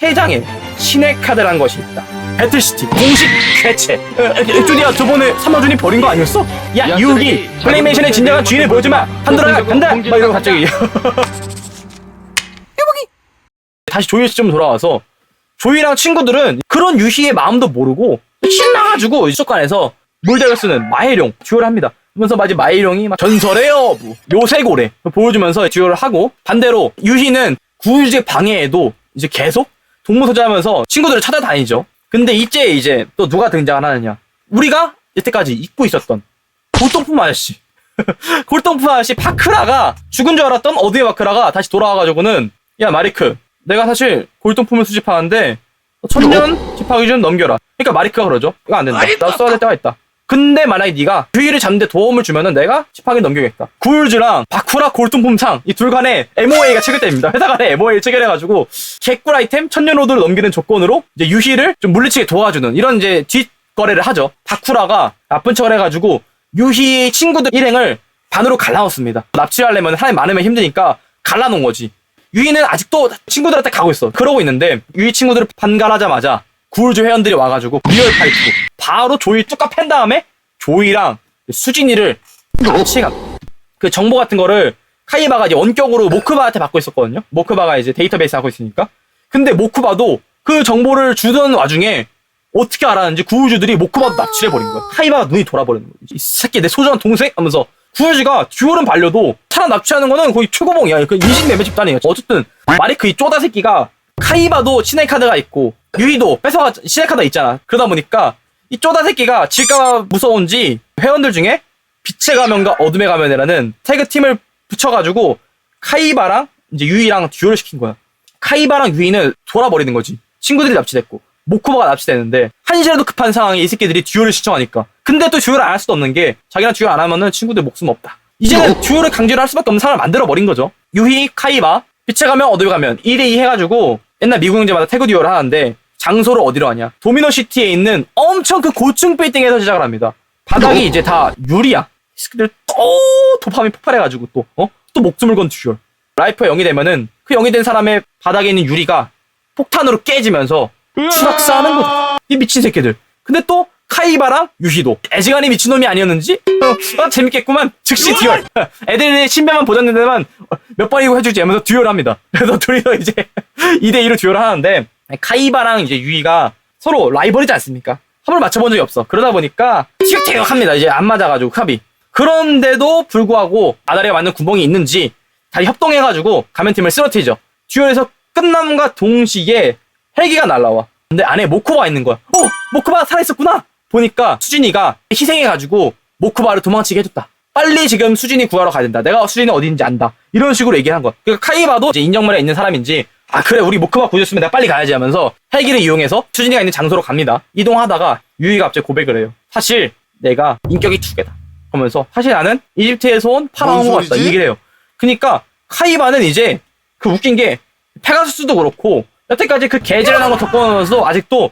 세 장의 신의 카드라는 것이 있다. 배틀시티 공식 개최. 어, 어, 쭈디야 저번에 삼마준이 버린 거 아니었어? 야 야, 유기. 플레이메이션의 진정한 주인을 보여주마. 판도라가 간다. 막 이러고 갑자기 다시 조이 시점 돌아와서 조이랑 친구들은 그런 유희의 마음도 모르고 신나가지고 수족관에서 물대를 쓰는 마해룡 듀얼을 합니다. 그러면서 마지 마해룡이 막 전설의 여부 묘세고래 보여주면서 듀얼을 하고 반대로 유희는 구유제 방해에도 이제 계속 동무서자하면서 친구들을 찾아다니죠. 근데 이제 이제 또 누가 등장을 하느냐? 우리가 이때까지 잊고 있었던 골동품 아저씨. 골동품 아저씨 파크라가 죽은 줄 알았던 어드의 파크라가 다시 돌아와가지고는 야 마리크 내가 사실 골동품을 수집하는데 천년 집하기 좀 넘겨라. 그러니까 마리크가 그러죠. 이거 안 된다. 나 써야 될 때가 있다. 근데 만약에 네가 주의를 잡는데 도움을 주면은 내가 집하기 넘기겠다. 구울즈랑 바쿠라 골동품상 이둘 간에 MOA가 체결됩니다. 회사 간에 MOA를 체결해가지고 개꿀 아이템 천년 로드를 넘기는 조건으로 이제 유희를 좀 물리치게 도와주는 이런 이제 뒷거래를 하죠. 바쿠라가 나쁜 척을 해가지고 유희 친구들 일행을 반으로 갈라놓습니다. 납치하려면 사람이 많으면 힘드니까 갈라놓은 거지. 유희는 아직도 친구들한테 가고 있어. 그러고 있는데 유희 친구들을 반갈하자마자 구울조 회원들이 와가지고 리얼 파이트 바로 조이 뚜까 팬 다음에 조이랑 수진이를 납치가 그 정보 같은 거를 카이바가 이제 원격으로 모크바한테 받고 있었거든요. 모크바가 이제 데이터베이스 하고 있으니까. 근데 모크바도 그 정보를 주던 와중에 어떻게 알았는지 구울주들이 모크바도 납치를 해버린 거야. 카이바가 눈이 돌아버리는 거야. 이 새끼 내 소중한 동생 하면서 구울주가 듀얼은 발려도 사람 납치하는 거는 거의 최고봉이야. 그 인신매매 집단이야. 어쨌든 마리크 이 쪼다 새끼가 카이바도 신의 카드가 있고 유이도 뺏어가 신의 카드가 있잖아. 그러다 보니까 이 쪼다 새끼가 질까 무서운지 회원들 중에 빛의 가면과 어둠의 가면이라는 태그 팀을 붙여가지고 카이바랑 이제 유이랑 듀얼을 시킨 거야. 카이바랑 유이는 돌아버리는 거지. 친구들이 납치됐고 모쿠바가 납치되는데 한시라도 급한 상황에 이 새끼들이 듀얼을 신청하니까. 근데 또 듀얼을 안할 수도 없는 게 자기랑 듀얼 안 하면은 친구들 목숨 없다. 이제는 듀얼을 강제로 할 수밖에 없는 상황을 만들어 버린 거죠. 유이, 카이바, 빛의 가면, 어둠의 가면 2대2 해가지고 옛날 미국 형제마다 태그 듀얼을 하는데 장소를 어디로 하냐? 도미노 시티에 있는 엄청 그 고층 빌딩에서 시작을 합니다. 바닥이 이제 다 유리야. 이 새끼들 또 도파민 폭발해가지고 또 어? 또 목숨을 건 듀얼. 라이프가 0이 되면은 그 0이 된 사람의 바닥에 있는 유리가 폭탄으로 깨지면서 추락사하는 거죠. 이 미친 새끼들. 근데 또 카이바랑 유희도 애지간히 미친놈이 아니었는지? 어, 어, 재밌겠구만. 즉시 듀얼 애들의 신변만 보장된 데만 몇 번이고 해주지 하면서 듀얼 합니다. 그래서 둘이서 이제 2대2로 듀얼을 하는데 카이바랑 이제 유희가 서로 라이벌이지 않습니까? 합을 맞춰본 적이 없어. 그러다 보니까 티격태격합니다. 이제 안 맞아가지고 합이. 그런데도 불구하고 아다리가 맞는 구멍이 있는지 다시 협동해가지고 가면팀을 쓰러뜨리죠. 듀얼에서 끝남과 동시에 헬기가 날라와. 근데 안에 모쿠바가 있는 거야. 어 모쿠바가 살아있었구나 보니까 수진이가 희생해가지고 모쿠바를 도망치게 해줬다. 빨리 지금 수진이 구하러 가야 된다. 내가 수진이 어디인지 안다. 이런 식으로 얘기한 거야. 그러니까 카이바도 이제 인정문에 있는 사람인지 아 그래 우리 모쿠바 구해줬으면 내가 빨리 가야지 하면서 헬기를 이용해서 수진이가 있는 장소로 갑니다. 이동하다가 유이가 갑자기 고백을 해요. 사실 내가 인격이 두 개다. 그러면서 사실 나는 이집트에서 온 파라오가 뭔 같다. 이? 얘기를 해요. 그러니까 카이바는 이제 그 웃긴 게 페가수스도 그렇고 여태까지 그 개질하는 거 겪어오면서 아직도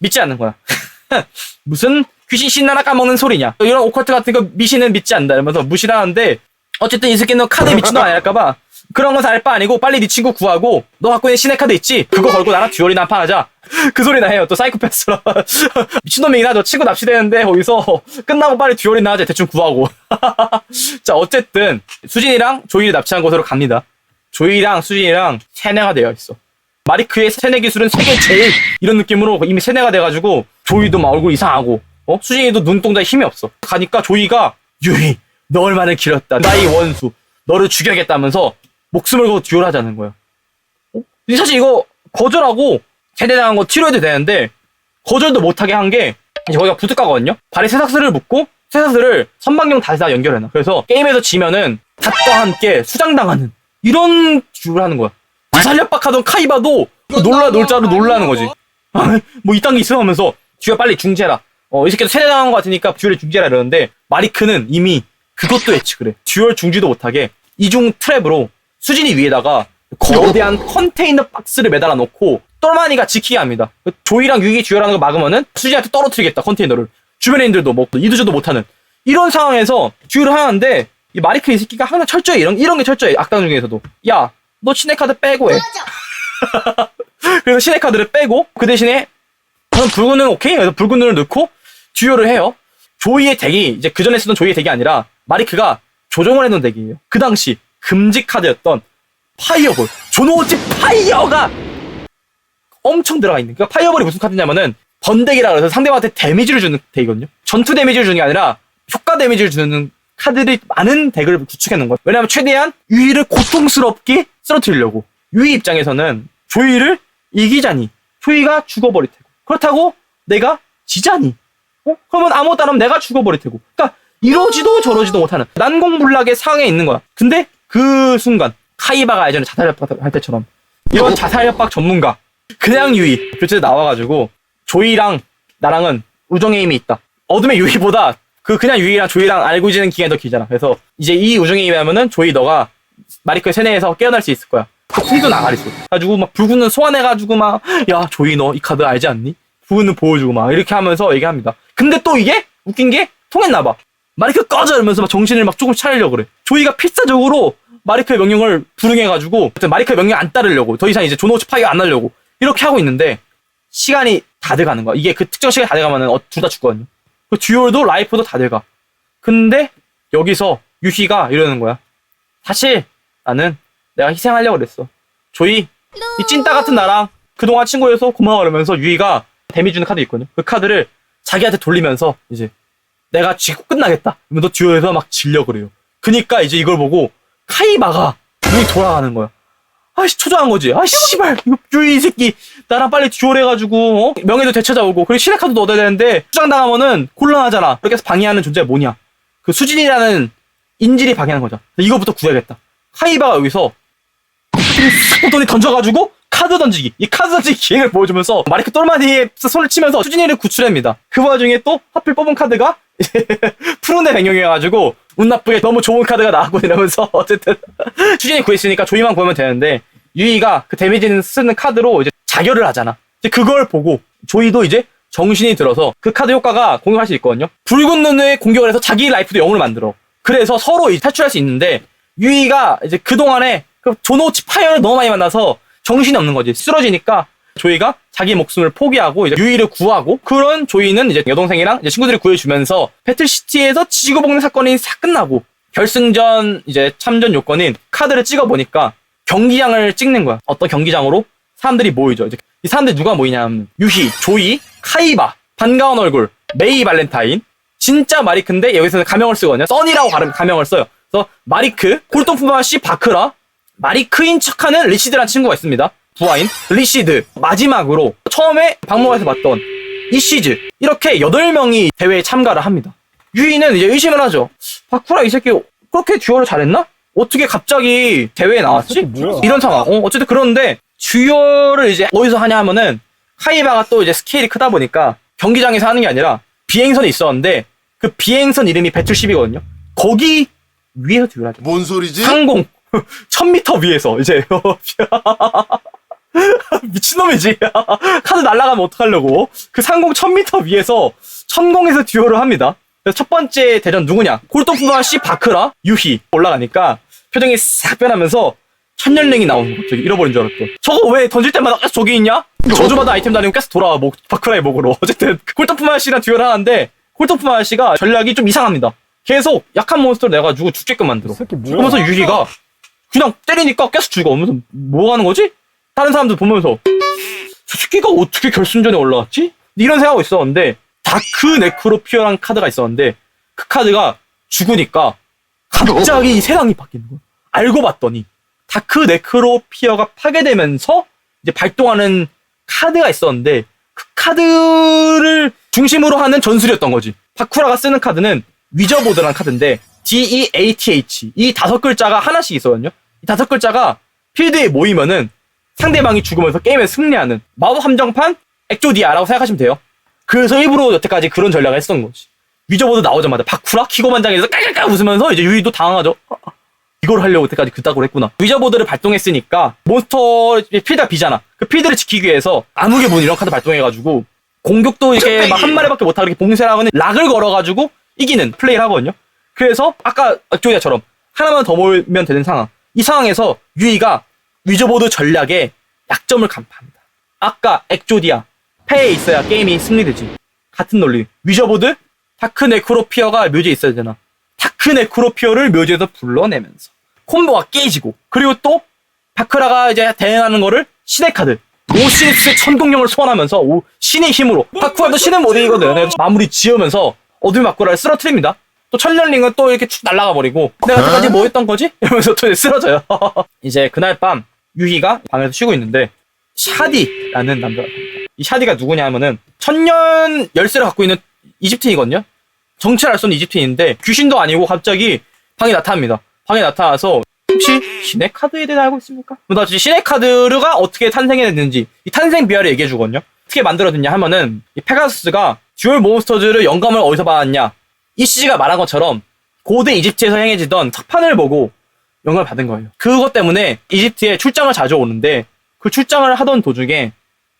믿지 않는 거야. 무슨 귀신 신나라 까먹는 소리냐. 이런 오컬트 같은 거 미신은 믿지 않는다. 이러면서 무시를 하는데 어쨌든 이 새끼는 카드 미친놈 아닐까봐 그런 건다알바 아니고 빨리 네 친구 구하고 너 갖고 있는 신의 카드 있지? 그거 걸고 나랑 듀얼이나 한판 하자. 그 소리나 해요. 또 사이코패스라. 미친놈이긴 하죠. 친구 납치되는데 거기서 끝나고 빨리 듀얼이나 하자. 대충 구하고. 자 어쨌든 수진이랑 조이를 납치한 곳으로 갑니다. 조이랑 수진이랑 세뇌가 되어 있어. 마리크의 세뇌 기술은 세계 제일 이런 느낌으로 이미 세뇌가 돼가지고 조이도 막 얼굴 이상하고 어? 수진이도 눈동자에 힘이 없어. 가니까 조이가 유이 너 얼마나 길었다. 나의 원수 너를 죽여야겠다면서 목숨을 걸고 듀얼 하자는 거야. 어? 근데 사실 이거 거절하고 세뇌당한 거 치료해도 되는데 거절도 못하게 한게 이제 거기가 부둣가거든요? 발에 쇠사슬을 묶고 쇠사슬을 선방용 다시 다 연결해놔. 그래서 게임에서 지면은 닷과 함께 수장당하는 이런 듀얼 하는 거야. 살려박하던 카이바도 그 놀라 놀자로 놀라는 거지. 아, 뭐 이딴 게 있어 하면서 듀얼 빨리 중재라. 어, 이 새끼도 세뇌당한 것 같으니까 듀얼 중재라 이러는데 마리크는 이미 그것도 예측을 해. 듀얼 중지도 못하게 이중 트랩으로 수진이 위에다가 거대한 컨테이너 박스를 매달아 놓고 똘마니가 지키게 합니다. 그 조이랑 유익이 듀얼하는 거 막으면은 수진한테 떨어뜨리겠다 컨테이너를. 주변인들도 뭐 이두저도 못하는 이런 상황에서 듀얼을 하는데 이 마리크 이 새끼가 항상 철저히 이런 이런 게 철저해 악당 중에서도 야 너 신의 카드 빼고 해. 그래서 신의 카드를 빼고 그 대신에 저는 붉은 눈 오케이. 그래서 붉은 눈을 넣고 듀오를 해요. 조이의 덱이 이제 그 전에 쓰던 조이의 덱이 아니라 마리크가 조정을 해놓은 덱이에요. 그 당시 금지 카드였던 파이어볼. 조노우치 파이어가 엄청 들어가 있는. 그러니까 파이어볼이 무슨 카드냐면은 번덱이라 그래서 상대방한테 데미지를 주는 덱이거든요. 전투 데미지를 주는 게 아니라 효과 데미지를 주는 카드들이 많은 덱을 구축해 놓은 거예요. 왜냐면 최대한 유이를 고통스럽게 쓰러뜨리려고. 유이 입장에서는 조이를 이기자니 조이가 죽어버릴 테고 그렇다고 내가 지자니? 어? 그러면 아무것도 안 하면 내가 죽어버릴 테고. 그러니까 이러지도 저러지도 못하는 난공불락의 상황에 있는 거야. 근데 그 순간 카이바가 예전에 자살 협박 할 때처럼 이런 자살 협박 전문가 그냥 유이 교체에 나와가지고 조이랑 나랑은 우정의 힘이 있다. 어둠의 유이보다 그 그냥 유이랑 조이랑 알고 지는 기간이 더 길잖아. 그래서 이제 이 우정의 힘이 하면은 조이 너가 마리크의 세뇌에서 깨어날 수 있을 거야. 그 풍도 나가리어 가지고 막눈 소환해가지고 막 야 조이 너 이 카드 알지 않니? 눈 보여주고 막 이렇게 하면서 얘기합니다. 근데 또 이게 웃긴 게 통했나 봐. 마리크 꺼져 이러면서 막 정신을 막 조금 차리려고 그래. 조이가 필사적으로 마리크의 명령을 불응해가지고 마리크의 명령 안 따르려고 더 이상 이제 조노우치 파이가 안 하려고 이렇게 하고 있는데 시간이 다 돼가는 거야. 이게 그 특정 시간이 다 돼가면은 어, 둘 다 죽거든요. 그 듀얼도 라이프도 다 돼가. 근데 여기서 유희가 이러는 거야. 사실 나는 내가 희생하려고 그랬어. 조이, 이 찐따 같은 나랑 그동안 친구여서 고마워 그러면서 유이가 데미 주는 카드 있거든요. 그 카드를 자기한테 돌리면서 이제 내가 지고 끝나겠다. 이러면서 듀오에서 막 질려 그래요. 그니까 이제 이걸 보고 카이바가 눈이 돌아가는 거야. 아씨 초조한 거지. 아 씨발 이거 유이 이 새끼 나랑 빨리 듀얼 해가지고 어? 명예도 되찾아오고 그리고 신의 카드도 얻어야 되는데 수장당하면은 곤란하잖아. 그렇게 해서 방해하는 존재가 뭐냐? 그 수진이라는 인질이 방해하는 거죠. 이거부터 구해야겠다. 카이바가 여기서 돈이 던져가지고 카드 던지기. 이 카드 던지기 기획을 보여주면서 마리크 똘마니에 손을 치면서 수진이를 구출합니다. 그 와중에 또 하필 뽑은 카드가 푸른의 배경이어가지고 운 나쁘게 너무 좋은 카드가 나왔고 이러면서 어쨌든 수진이 구했으니까 조이만 구하면 되는데 유이가 그 데미지는 쓰는 카드로 이제 자결을 하잖아. 이제 그걸 보고 조이도 이제 정신이 들어서 그 카드 효과가 공격할 수 있거든요. 붉은 눈의 공격을 해서 자기 라이프도 영을 만들어. 그래서 서로 탈출할 수 있는데 유이가 이제 그동안에 그 조노치 파이어를 너무 많이 만나서 정신이 없는 거지. 쓰러지니까 조이가 자기 목숨을 포기하고 이제 유이를 구하고 그런 조이는 이제 여동생이랑 이제 친구들이 구해주면서 배틀시티에서 지구 볶는 사건이 싹 끝나고 결승전 이제 참전 요건인 카드를 찍어 보니까 경기장을 찍는 거야. 어떤 경기장으로 사람들이 모이죠. 이제 이 사람들이 누가 모이냐면 유희, 조이, 카이바, 반가운 얼굴, 메이 발렌타인, 진짜 마리크인데 여기서는 가명을 쓰거든요. 써니라고 가명을 써요. 그래서 마리크, 콜동프마시, 바크라, 마리크인 척하는 리시드라는 친구가 있습니다. 부하인 리시드 마지막으로 처음에 박물관에서 봤던 이시즈 이렇게 8명이 대회에 참가를 합니다. 유이는 이제 의심을 하죠. 바쿠라 이 새끼 그렇게 듀얼을 잘했나? 어떻게 갑자기 대회에 나왔지? 뭐야? 이런 상황. 어, 어쨌든 그런데 듀얼을 이제 어디서 하냐 하면은 카이바가 또 이제 스케일이 크다 보니까 경기장에서 하는 게 아니라 비행선이 있었는데 그 비행선 이름이 배틀십이거든요. 거기 위에서 듀얼하죠. 뭔 소리지? 상공 1000m 위에서 이제 미친놈이지. 카드 날아가면 어떡하려고. 그 상공 1000m 위에서 천공에서 듀오를 합니다. 그래서 첫 번째 대전 누구냐? 골동프가 씨 바크라 유희 올라가니까 표정이 싹 변하면서 천년랭이 나오는 거 갑자기 잃어버린 줄 알았던 저거 왜 던질 때마다 계속 저기 있냐? 저주받아 아이템 다니고 계속 돌아와 목 바크라의 목으로. 어쨌든 골동프마 씨랑 듀오를 하는데 골동프마 씨가 전략이 좀 이상합니다. 계속 약한 몬스터를 내가지고 죽게끔 만들어? 그러면서 유희가 그냥 때리니까 계속 죽어. 오면서 뭐 하는 거지? 다른 사람들 보면서 저 새끼가 어떻게 결승전에 올라왔지? 이런 생각하고 있었는데 다크 네크로피어라는 카드가 있었는데 그 카드가 죽으니까 갑자기 이 세상이 바뀌는 거야. 알고 봤더니 다크 네크로피어가 파괴되면서 이제 발동하는 카드가 있었는데 그 카드를 중심으로 하는 전술이었던 거지. 바쿠라가 쓰는 카드는 위저보드라는 카드인데 D-E-A-T-H 이 다섯 글자가 하나씩 있거든요. 이 다섯 글자가 필드에 모이면은 상대방이 죽으면서 게임에 승리하는 마법 함정판 액조디아라고 생각하시면 돼요. 그래서 일부러 여태까지 그런 전략을 했던 거지. 위저보드 나오자마자 바쿠라 키고만장에서 깔깔깔 웃으면서 이제 유이도 당황하죠. 아, 아, 이걸 하려고 여태까지 그따구로 했구나. 위저보드를 발동했으니까 몬스터 필드가 비잖아. 그 필드를 지키기 위해서 암흑의 문 이런 카드 발동해가지고 공격도 이렇게 막 한 마리밖에 못하고 이렇게 봉쇄하고는 락을 걸어가지고 이기는 플레이를 하거든요. 그래서 아까 액조디아처럼 하나만 더 모으면 되는 상황. 이 상황에서 유이가 위저보드 전략에 약점을 간파합니다. 아까 엑조디아 패에 있어야 게임이 승리되지. 같은 논리. 위저보드 다크 네크로피어가 묘지에 있어야 되나? 다크 네크로피어를 묘지에서 불러내면서 콤보가 깨지고 그리고 또 바크라가 이제 대응하는 거를 신의 카드 오시리스의 천공룡을 소환하면서 오, 신의 힘으로 바쿠아도 신의 모델이거든 마무리 지으면서 어둠의 바쿠라를 쓰러뜨립니다 또 천년링은 또 이렇게 쭉 날아가 버리고 내가 여태까지 뭐 했던 거지? 이러면서 또 이제 쓰러져요 이제 그날 밤 유희가 방에서 쉬고 있는데 샤디라는 남자가 됩니다 이 샤디가 누구냐 하면은 천년 열쇠를 갖고 있는 이집트인이거든요 정체를 알 수 없는 이집트인인데 귀신도 아니고 갑자기 방에 나타납니다 방에 나타나서 혹시 신의 카드에 대해 알고 있습니까? 나 신의 카드가 어떻게 탄생했는지 이 탄생 비화를 얘기해 주거든요. 어떻게 만들어졌냐 하면은 이 페가수스가 듀얼 몬스터즈를 영감을 어디서 받았냐? 이 CG가 말한 것처럼 고대 이집트에서 행해지던 석판을 보고 영감을 받은 거예요. 그것 때문에 이집트에 출장을 자주 오는데 그 출장을 하던 도중에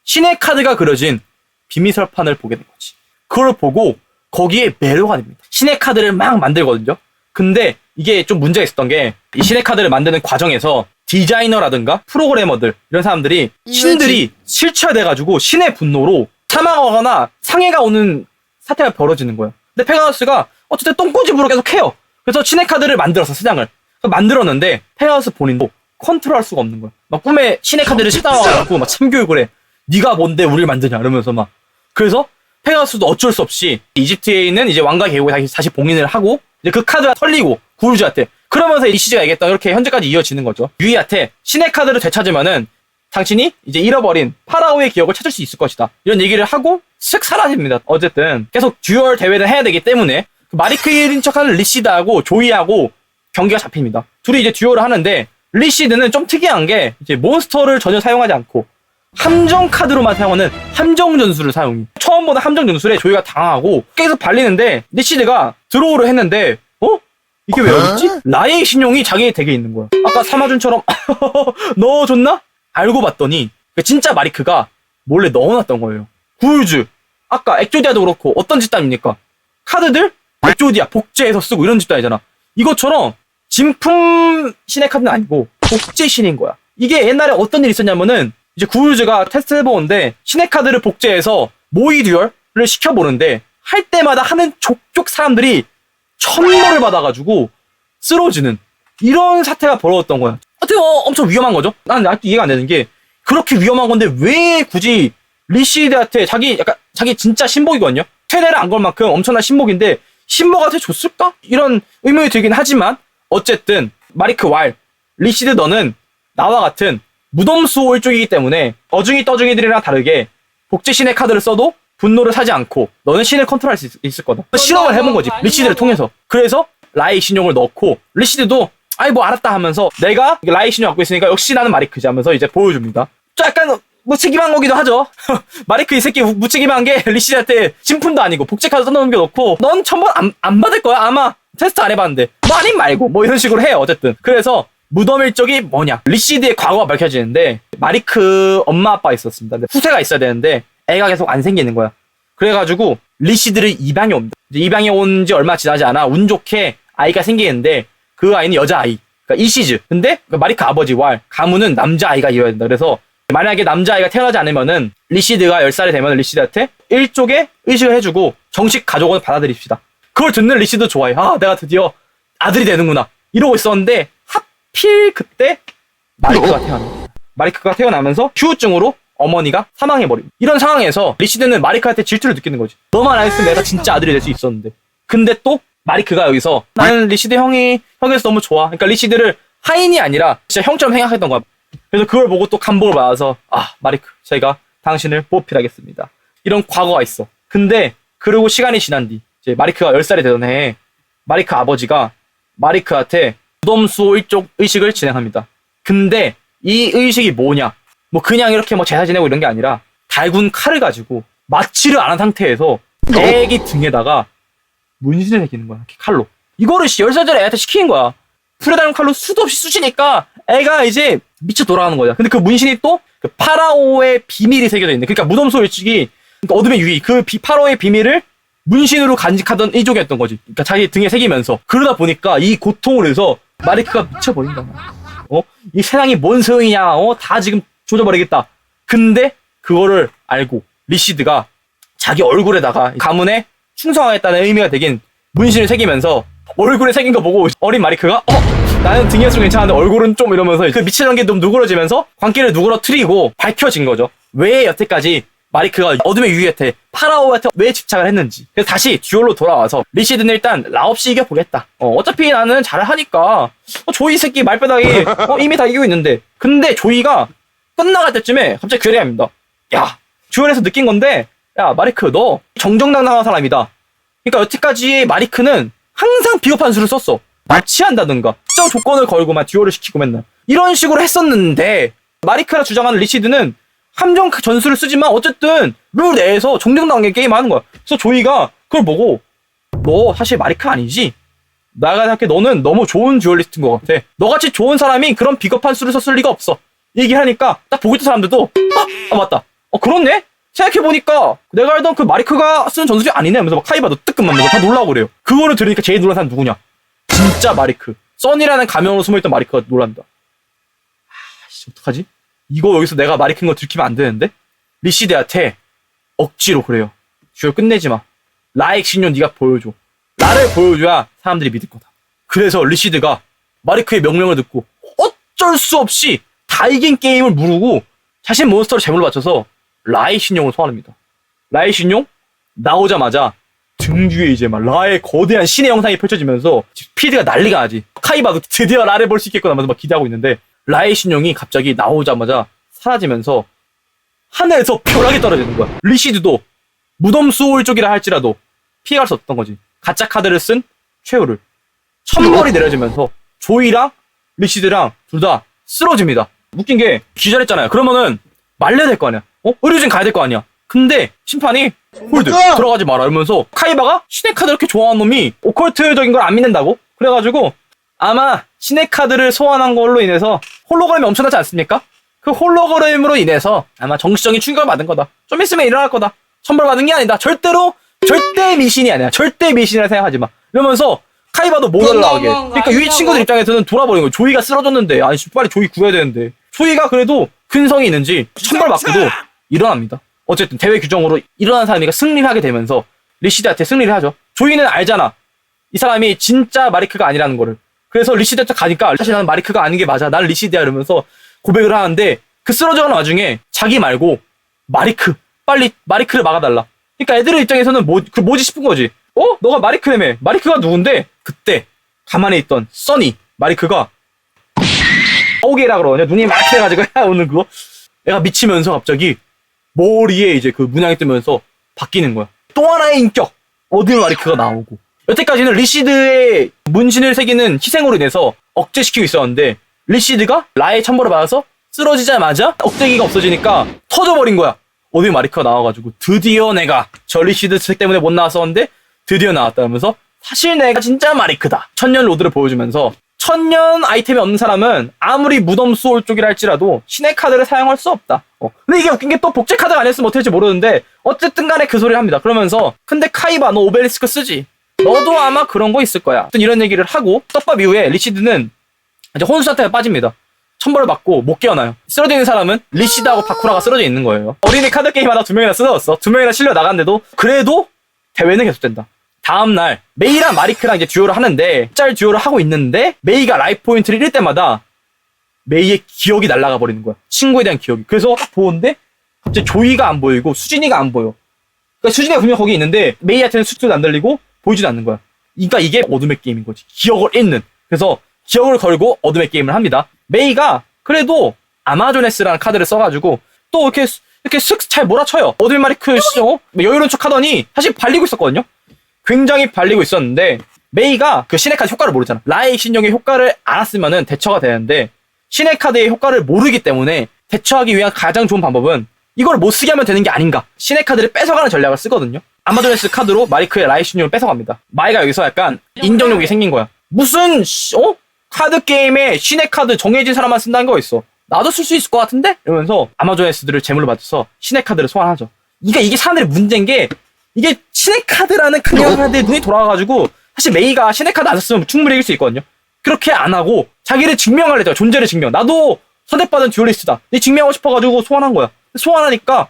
신의 카드가 그려진 비미설판을 보게 된 거지. 그걸 보고 거기에 매료가 됩니다. 신의 카드를 막 만들거든요. 근데 이게 좀 문제가 있었던 게 이 신의 카드를 만드는 과정에서 디자이너라든가 프로그래머들 이런 사람들이 신들이 실체화돼가지고 신의 분노로 사망하거나 상해가 오는 사태가 벌어지는 거예요. 근데 페가우스가 어쨌든 똥꼬집으로 계속 해요. 그래서 신의 카드를 만들어서 세장을 만들었는데 페가우스 본인도 컨트롤할 수가 없는 거야. 막 꿈에 신의 카드를 찾아와갖고 막 참교육을 해. 네가 뭔데 우리를 만드냐 이러면서 막 그래서 페가수도 어쩔 수 없이 이집트에 있는 이제 왕가 계곡에 다시, 다시 봉인을 하고 이제 그 카드가 털리고 구르즈한테 그러면서 이 시즈가 얘기했던 이렇게 현재까지 이어지는 거죠. 유이한테 신의 카드를 되찾으면은 당신이 이제 잃어버린 파라오의 기억을 찾을 수 있을 것이다. 이런 얘기를 하고 슥 사라집니다. 어쨌든 계속 듀얼 대회를 해야 되기 때문에 그 마리크인 척하는 리시드하고 조이하고 경기가 잡힙니다. 둘이 이제 듀얼을 하는데 리시드는 좀 특이한 게 이제 몬스터를 전혀 사용하지 않고 함정 카드로만 사용하는 함정 전술을 사용해. 처음 보는 함정 전술에 조이가 당하고 계속 발리는데 리시드가 드로우를 했는데 어? 이게 왜 여기 있지? 라의 신용이 자기 덱에 있는 거야. 아까 사마준처럼 넣어줬나? 알고 봤더니 진짜 마리크가 몰래 넣어놨던 거예요. 구울즈. 아까 액조디아도 그렇고 어떤 집단입니까? 카드들 액조디아 복제해서 쓰고 이런 집단이잖아. 이것처럼 진품 신의 카드는 아니고 복제 신인 거야. 이게 옛날에 어떤 일이 있었냐면은 이제 구울즈가 테스트 해보는데 신의 카드를 복제해서 모의 듀얼을 시켜보는데 할 때마다 하는 족족 사람들이 천모를 받아가지고 쓰러지는 이런 사태가 벌어졌던 거야. 어떻게 어, 엄청 위험한 거죠? 난 아직도 이해가 안 되는 게 그렇게 위험한 건데 왜 굳이 리시드한테 자기 약간 자기 진짜 신복이거든요. 최대를 안 걸 만큼 엄청난 신복인데 신복한테 줬을까? 이런 의문이 들긴 하지만 어쨌든 마리크 왈 리시드 너는 나와 같은 무덤수호 일족이기 때문에 어중이 떠중이들이랑 다르게 복제 신의 카드를 써도 분노를 사지 않고 너는 신을 컨트롤할 수 있, 을 거다. 실험을 해본 거지 리시드를 통해서. 그래서 라이 신용을 넣고 리시드도 아이 뭐 알았다 하면서 내가 라이 신용 갖고 있으니까 역시 나는 마리크지 하면서 이제 보여줍니다. 좀 약간 무책임한 거기도 하죠. 마리크 이 새끼 무책임한 게 리시드한테 진품도 아니고 복제 카드 써놓은 게 넣고 넌 천번 안, 안 받을 거야 아마 테스트 안 해봤는데 뭐 아님 말고 뭐 이런 식으로 해요 어쨌든. 그래서 무덤 일적이 뭐냐 리시드의 과거가 밝혀지는데 마리크 엄마 아빠 있었습니다. 후세가 있어야 되는데 애가 계속 안 생기는 거야. 그래가지고 리시드를 입양해 옵니다. 입양해 온지 얼마 지나지 않아 운 좋게 아이가 생기는데 그 아이는 여자아이. 그러니까 이시즈. 근데 그 마리크 아버지 왈 가문은 남자아이가 이어야 된다. 그래서 만약에 남자아이가 태어나지 않으면은 리시드가 10살이 되면 리시드한테 일족의 의식을 해주고 정식 가족을 받아들입시다. 그걸 듣는 리시드 좋아해. 아 내가 드디어 아들이 되는구나. 이러고 있었는데 하필 그때 마리크가 태어나. 마리크가 태어나면서 휴우증으로 어머니가 사망해버림. 이런 상황에서 리시드는 마리크한테 질투를 느끼는 거지. 너만 안 했으면 내가 진짜 아들이 될 수 있었는데. 근데 또 마리크가 여기서 나는 리시드 형이 형에서 너무 좋아. 그러니까 리시드를 하인이 아니라 진짜 형처럼 생각했던 거야. 그래서 그걸 보고 또 감복을 받아서 아 마리크 제가 당신을 보필하겠습니다. 이런 과거가 있어. 근데 그리고 시간이 지난 뒤 이제 마리크가 10살이 되던 해에 마리크 아버지가 마리크한테 무덤수호 일족 의식을 진행합니다. 근데 이 의식이 뭐냐? 뭐 그냥 이렇게 뭐 제사 지내고 이런 게 아니라 달군 칼을 가지고 마취를 안 한 상태에서 애기 등에다가 문신을 새기는 거야. 칼로. 이거를 10살짜리 애한테 시키는 거야. 달린 칼로 수도 없이 쑤시니까 애가 이제 미쳐 돌아가는 거야. 근데 그 문신이 또 그 파라오의 비밀이 새겨져 있는. 그러니까 무덤 소 일찍이 그러니까 어둠의 유의 그 비, 파라오의 비밀을 문신으로 간직하던 일족이었던 거지. 그러니까 자기 등에 새기면서 그러다 보니까 이 고통을 해서 마리크가 미쳐 버린다. 어? 이 세상이 뭔 소용이냐? 어? 다 지금 조져버리겠다. 근데 그거를 알고 리시드가 자기 얼굴에다가 가문에 충성하겠다는 의미가 되긴 문신을 새기면서 얼굴에 새긴 거 보고 어린 마리크가 어 나는 등이었으면 괜찮은데 얼굴은 좀 이러면서 그 미친 연기 좀 누그러지면서 광기를 누그러뜨리고 밝혀진 거죠. 왜 여태까지 마리크가 어둠의 유희한테 파라오한테 왜 집착을 했는지. 그래서 다시 듀얼로 돌아와서 리시드는 일단 라없이 이겨보겠다. 어, 차피 나는 잘 하니까 어, 조이 새끼 말바닥에 어, 이미 다 이기고 있는데 근데 조이가 끝나갈 때쯤에 갑자기 괴뢰합니다. 야 듀얼에서 느낀 건데 야 마리크 너 정정당당한 사람이다. 그러니까 여태까지 마리크는 항상 비겁한 수를 썼어. 마취한다든가 특정 조건을 걸고만 듀얼을 시키고 맨날 이런 식으로 했었는데 마리크라 주장하는 리시드는 함정 전술을 쓰지만 어쨌든 룰 내에서 정정당하게 게임하는 거야. 그래서 조이가 그걸 보고 너 사실 마리크 아니지? 나가 생각해 너는 너무 좋은 듀얼리스트인 것 같아. 너같이 좋은 사람이 그런 비겁한 수를 썼을 리가 없어. 얘기하니까 딱 보고 있던 사람들도 아, 아 맞다. 어 그렇네? 생각해보니까 내가 알던 그 마리크가 쓰는 전술이 아니네 하면서 막 카이바도 뜨끔하면서 다 놀라고 그래요. 그거를 들으니까 제일 놀란 사람 누구냐? 진짜 마리크. 써니라는 가명으로 숨어있던 마리크가 놀랍니다. 아 씨 어떡하지? 이거 여기서 내가 마리크인 거 들키면 안 되는데? 리시드한테 억지로 그래요. 듀얼 끝내지 마. 라익 신용 네가 보여줘. 나를 보여줘야 사람들이 믿을 거다. 그래서 리시드가 마리크의 명령을 듣고 어쩔 수 없이 다 이긴 게임을 무르고 자신 몬스터를 제물로 바쳐서 라이 신용을 소환합니다. 라이 신용 나오자마자 등 뒤에 이제 막 라의 거대한 신의 영상이 펼쳐지면서 피드가 난리가 나지. 카이바도 드디어 라를 볼 수 있겠구나 하면서 막 기대하고 있는데 라의 신용이 갑자기 나오자마자 사라지면서 하늘에서 벼락이 떨어지는 거야. 리시드도 무덤 수호일 쪽이라 할지라도 피해갈 수 없던 거지. 가짜 카드를 쓴 최후를 천벌이 내려지면서 조이랑 리시드랑 둘 다 쓰러집니다. 웃긴 게 기절했잖아요. 그러면은 말려야 될 거 아니야. 어? 의료진 가야 될 거 아니야. 근데 심판이 홀드 들어가지 마라 이러면서 카이바가 신의 카드 이렇게 좋아하는 놈이 오컬트적인 걸 안 믿는다고? 그래가지고 아마 신의 카드를 소환한 걸로 인해서 홀로그램이 엄청나지 않습니까? 그 홀로그램으로 인해서 아마 정신적인 충격을 받은 거다. 좀 있으면 일어날 거다. 천벌 받은 게 아니다. 절대로 절대 미신이 아니야. 절대 미신이라 생각하지 마. 이러면서 카이바도 못거 그러니까 유이. 친구들 입장에서는 돌아버린 거예요. 조이가 쓰러졌는데 아니 빨리 조이 구해야 되는데 조이가 그래도 근성이 있는지 천벌 받고도 일어납니다. 어쨌든 대회 규정으로 일어난 사람이가 승리를 하게 되면서 리시드한테 승리를 하죠. 조이는 알잖아. 이 사람이 진짜 마리크가 아니라는 거를. 그래서 리시드한테 가니까 사실 나는 마리크가 아닌 게 맞아. 나는 리시드야 이러면서 고백을 하는데 그 쓰러져가는 와중에 자기 말고 마리크 빨리 마리크를 막아달라. 그러니까 애들 입장에서는 뭐, 그 뭐지 싶은 거지. 어? 너가 마리크라며. 마리크가 누군데? 그때 가만히 있던 써니 마리크가 오게라 그러냐 눈이 막 해가지고 오는 그거 애가 미치면서 갑자기 머리에 이제 그 문양이 뜨면서 바뀌는 거야. 또 하나의 인격 어드일 마리크가 나오고 여태까지는 리시드의 문신을 새기는 희생으로 인해서 억제시키고 있었는데 리시드가 라의 천벌을 받아서 쓰러지자마자 억제기가 없어지니까 터져버린 거야. 어드일 마리크가 나와가지고 드디어 내가 저 리시드 색 때문에 못 나왔었는데 드디어 나왔다면서 사실 내가 진짜 마리크다. 천년 로드를 보여주면서 천년 아이템이 없는 사람은 아무리 무덤 수홀 쪽이라 할지라도 신의 카드를 사용할 수 없다. 어. 근데 이게 웃긴 게 또 복제 카드가 아니었으면 어떻게 될지 모르는데 어쨌든 간에 그 소리를 합니다. 그러면서 근데 카이바 너 오벨리스크 쓰지? 너도 아마 그런 거 있을 거야. 이런 얘기를 하고 떡밥 이후에 리시드는 이제 혼수 상태에 빠집니다. 천벌을 받고 못 깨어나요. 쓰러져 있는 사람은 리시드하고 바쿠라가 쓰러져 있는 거예요. 어린이 카드 게임 하다 두 명이나 쓰러졌어. 두 명이나 실려 나갔는데도 그래도 대회는 계속된다. 다음날 메이랑 마리크랑 이제 듀오를 하는데 짤 듀오를 하고 있는데 메이가 라이프 포인트를 잃을 때마다 메이의 기억이 날아가 버리는 거야. 친구에 대한 기억이. 그래서 딱 보는데 갑자기 조이가 안 보이고 수진이가 안 보여. 그러니까 수진이가 분명 거기 있는데 메이한테는 수트도 안 들리고 보이지도 않는 거야. 그러니까 이게 어둠의 게임인 거지. 기억을 잃는. 그래서 기억을 걸고 어둠의 게임을 합니다. 메이가 그래도 아마존에스라는 카드를 써가지고 또 이렇게 이렇게 슥 잘 몰아쳐요. 어둠의 마리크 어? 여유로운 척 하더니 사실 발리고 있었거든요. 굉장히 발리고 있었는데 메이가 그 신의 카드 효과를 모르잖아. 라의 신용의 효과를 알았으면은 대처가 되는데 신의 카드의 효과를 모르기 때문에 대처하기 위한 가장 좋은 방법은 이걸 못 쓰게 하면 되는 게 아닌가. 신의 카드를 뺏어가는 전략을 쓰거든요. 아마존에스 카드로 마리크의 라이 신용을 뺏어갑니다. 마이가 여기서 약간 인정력이 생긴 거야. 무슨 씨, 어? 카드 게임에 신의 카드 정해진 사람만 쓴다는 거 있어. 나도 쓸 수 있을 것 같은데? 이러면서 아마존에스들을 제물로 받아서 신의 카드를 소환하죠. 이게 이게 사람들의 문제인 게 이게 신의 카드라는 강력한 카드에 눈이 돌아가가지고 사실 메이가 신의 카드 안 썼으면 충분히 이길 수 있거든요. 그렇게 안 하고 자기를 증명하려죠. 존재를 증명. 나도 선택받은 듀얼리스트다. 이 증명하고 싶어가지고 소환한 거야. 소환하니까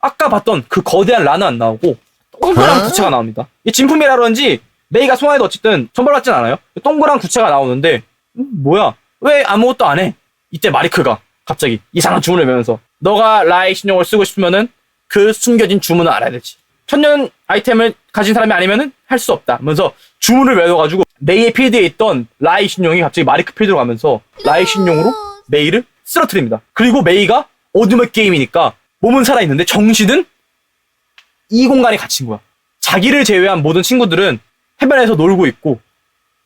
아까 봤던 그 거대한 라는 안 나오고 동그란 어? 구체가 나옵니다. 이 진품이라 그런지 메이가 소환해도 어쨌든 전발받진 않아요. 동그란 구체가 나오는데 음, 뭐야 왜 아무것도 안 해? 이때 마리크가 갑자기 이상한 주문을 외면서 너가 라의 신용을 쓰고 싶으면은 그 숨겨진 주문을 알아야 되지. 천년 아이템을 가진 사람이 아니면은 할 수 없다. 하면서 주문을 외워가지고 메이의 필드에 있던 라의 신용이 갑자기 마리크 필드로 가면서 라의 신용으로 메이를 쓰러뜨립니다. 그리고 메이가 어둠의 게임이니까 몸은 살아있는데 정신은 이 공간에 갇힌 거야. 자기를 제외한 모든 친구들은 해변에서 놀고 있고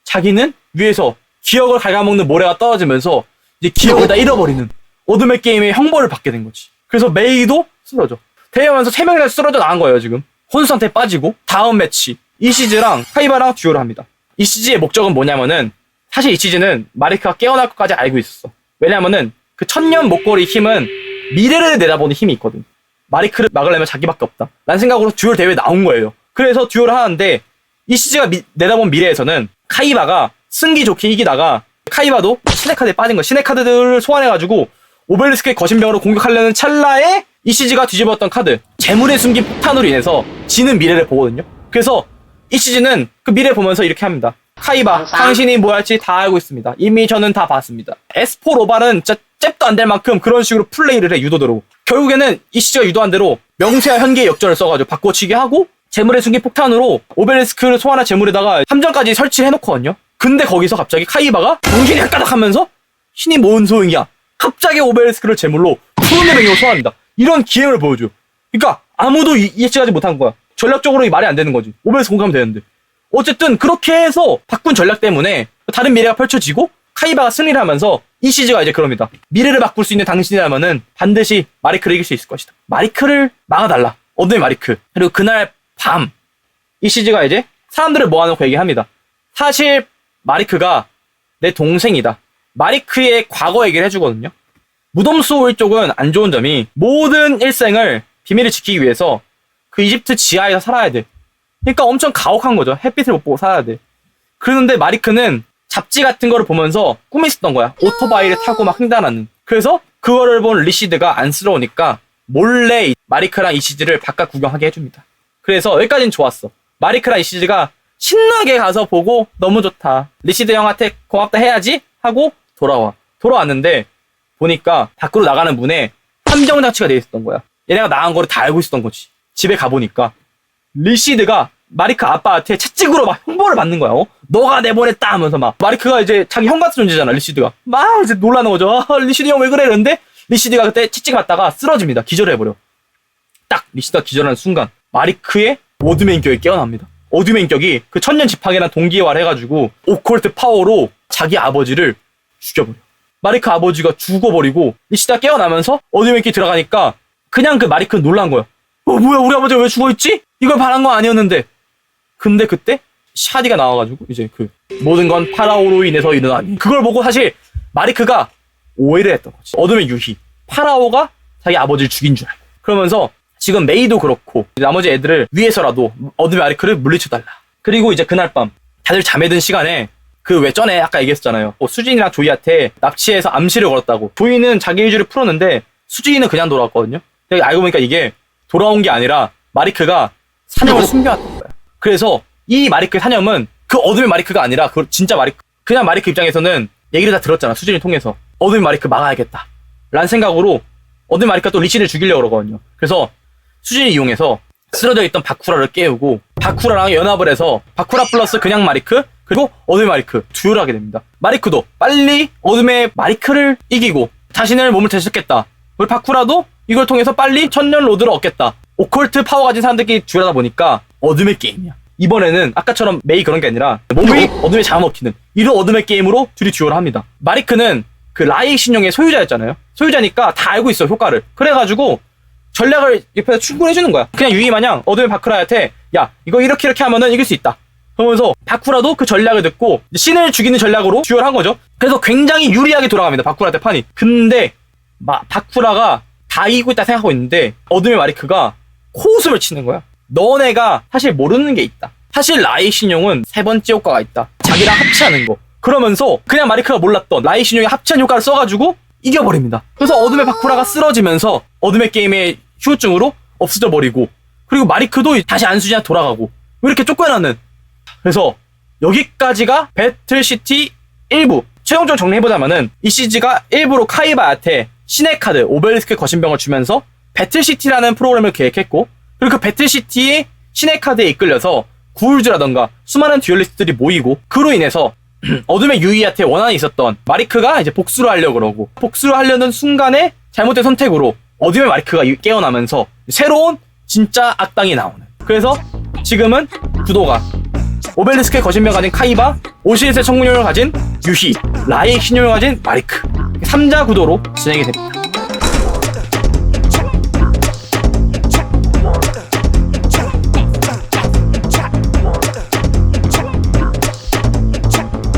자기는 위에서 기억을 갉아먹는 모래가 떨어지면서 이제 기억을 다 잃어버리는 어둠의 게임의 형벌을 받게 된 거지. 그래서 메이도 쓰러져. 대회하면서 세 명이나 쓰러져 나간 거예요, 지금. 혼수 상태 빠지고 다음 매치 이시즈랑 카이바랑 듀오를 합니다. 이시즈의 목적은 뭐냐면은 사실 이시즈는 마리크가 깨어날 것까지 알고 있었어. 왜냐면은 그 천년 목걸이 힘은 미래를 내다보는 힘이 있거든. 마리크를 막으려면 자기밖에 없다. 라는 생각으로 듀얼 대회에 나온 거예요. 그래서 듀얼을 하는데 이시즈가 미- 내다본 미래에서는 카이바가 승기 좋게 이기다가 카이바도 신의 카드에 빠진 거야. 신의 카드들을 소환해가지고 오벨리스크의 거신병으로 공격하려는 찰나에 이시즈가 뒤집었던 카드 재물의 숨긴 폭탄으로 인해서 지는 미래를 보거든요. 그래서 이시즈는 그 미래 보면서 이렇게 합니다. 카이바. 당신이 뭐 할지 다 알고 있습니다. 이미 저는 다 봤습니다. 에스포 로발은 진짜 잽도 안 될 만큼 그런 식으로 플레이를 해 유도대로. 결국에는 이시즈가 유도한 대로 명세와 현계의 역전을 써가지고 바꿔치기 하고 재물의 숨긴 폭탄으로 오벨리스크를 소환한 재물에다가 함정까지 설치해놓거든요. 근데 거기서 갑자기 카이바가 정신이 헷가닥하면서 신이 뭔 소용이야. 갑자기 오벨리스크를 제물로 푸른 맹으로 소환합니다. 이런 기행을 보여줘. 그러니까 아무도 이- 예측하지 못한 거야. 전략적으로 이 말이 안 되는 거지. 오벨리스크 공격하면 되는데. 어쨌든 그렇게 해서 바꾼 전략 때문에 다른 미래가 펼쳐지고 카이바가 승리를 하면서 이 시즈가 이제 그럽니다. 미래를 바꿀 수 있는 당신이라면은 반드시 마리크를 이길 수 있을 것이다. 마리크를 막아달라. 어둠의 마리크. 그리고 그날 밤 이시즈가 이제 사람들을 모아놓고 얘기합니다. 사실 마리크가 내 동생이다. 마리크의 과거 얘기를 해주거든요. 무덤 소울 쪽은 안 좋은 점이 모든 일생을 비밀을 지키기 위해서 그 이집트 지하에서 살아야 돼. 그러니까 엄청 가혹한 거죠. 햇빛을 못 보고 살아야 돼. 그런데 마리크는 잡지 같은 거를 보면서 꿈이 있었던 거야. 오토바이를 타고 막 횡단하는. 그래서 그거를 본 리시드가 안쓰러우니까 몰래 이- 마리크랑 이시즈를 바깥 구경하게 해줍니다. 그래서 여기까지는 좋았어. 마리크랑 이시즈가 신나게 가서 보고 너무 좋다. 리시드 형한테 고맙다 해야지 하고 돌아와. 돌아왔는데 보니까 밖으로 나가는 문에 함정 장치가 돼 있었던 거야. 얘네가 나간 거를 다 알고 있었던 거지. 집에 가보니까 리시드가 마리크 아빠한테 채찍으로 막 형벌을 받는 거야. 어? 너가 내보냈다 하면서 막 마리크가 이제 자기 형 같은 존재잖아. 리시드가 막 이제 놀라는 거죠. 아, 리시드 형 왜 그래? 이러는데 리시드가 그때 채찍 맞다가 쓰러집니다. 기절해버려. 딱 리시드가 기절하는 순간 마리크의 어둠의 인격이 깨어납니다. 어둠의 인격이 그 천년 지팡이란 동기화를 해가지고 오컬트 파워로 자기 아버지를 죽여버려. 마리크 아버지가 죽어버리고 리시드가 깨어나면서 어둠의 인격이 들어가니까 그냥 그 마리크는 놀란 거야. 어 뭐야 우리 아버지가 왜 죽어있지? 이걸 바란 거 아니었는데. 근데 그때 샤디가 나와가지고 이제 그 모든 건 파라오로 인해서 일어나니 그걸 보고 사실 마리크가 오해를 했던 거지. 어둠의 유희. 파라오가 자기 아버지를 죽인 줄 알고. 그러면서 지금 메이도 그렇고 나머지 애들을 위해서라도 어둠의 마리크를 물리쳐달라. 그리고 이제 그날 밤 다들 잠에 든 시간에 그왜 전에 아까 얘기했잖아요. 어, 수진이랑 조이한테 납치해서 암시를 걸었다고. 조이는 자기 의지를 풀었는데 수진이는 그냥 돌아왔거든요. 근데 알고 보니까 이게 돌아온 게 아니라 마리크가 사념을 숨겨왔던 거야. 그래서 이 마리크 사념은 그 어둠의 마리크가 아니라 그 진짜 마리크. 그냥 마리크 입장에서는 얘기를 다 들었잖아. 수진을 통해서. 어둠의 마리크 막아야겠다. 라는 생각으로 어둠의 마리크가 또 리시를 죽이려고 그러거든요. 그래서 수진을 이용해서 쓰러져 있던 바쿠라를 깨우고 바쿠라랑 연합을 해서 바쿠라 플러스 그냥 마리크 그리고 어둠의 마리크 듀얼을 하게 됩니다. 마리크도 빨리 어둠의 마리크를 이기고 자신을 몸을 되찾겠다. 우리 바쿠라도 이걸 통해서 빨리 천년 로드를 얻겠다. 오컬트 파워 가진 사람들끼리 듀얼하다 보니까 어둠의 게임이야. 이번에는 아까처럼 메이 그런 게 아니라 몸이 어둠에 잡아먹히는 이런 어둠의 게임으로 둘이 듀얼을 합니다. 마리크는 그 라이 신용의 소유자였잖아요. 소유자니까 다 알고 있어 효과를. 그래가지고 전략을 옆에서 충분해주는 거야. 그냥 유이 마냥 어둠의 바쿠라한테 야 이거 이렇게 이렇게 하면은 이길 수 있다. 그러면서 바쿠라도 그 전략을 듣고 신을 죽이는 전략으로 듀얼한 거죠. 그래서 굉장히 유리하게 돌아갑니다. 바쿠라한테 판이. 근데 마, 바쿠라가 다 이기고 있다 생각하고 있는데 어둠의 마리크가 코웃음을 치는 거야. 너네가 사실 모르는 게 있다. 사실 라이 신용은 세 번째 효과가 있다. 자기랑 합치하는 거. 그러면서 그냥 마리크가 몰랐던 라이 신용의 합치한 효과를 써가지고 이겨버립니다. 그래서 어둠의 바쿠라가 쓰러지면서 어둠의 게임의 휴증으로 없어져 버리고 그리고 마리크도 다시 안수지나 돌아가고 왜 이렇게 쫓겨나는 그래서 여기까지가 배틀시티 1부. 최종적으로 정리해보자면은 이 시즈가 일부러 카이바한테 신의 카드 오벨리스크 거신병을 주면서 배틀시티라는 프로그램을 계획했고 그리고 그 배틀시티의 신의 카드에 이끌려서 구울즈라던가 수많은 듀얼리스트들이 모이고 그로 인해서 어둠의 유이한테 원한이 있었던 마리크가 이제 복수를 하려고 그러고 복수를 하려는 순간에 잘못된 선택으로 어둠의 마리크가 이- 깨어나면서 새로운 진짜 악당이 나오는. 그래서 지금은 구도가 오벨리스크의 거신병 가진 카이바, 오시리스의 청군용을 가진 유희, 라이의 신용을 가진 마리크 3자 구도로 진행이 됩니다.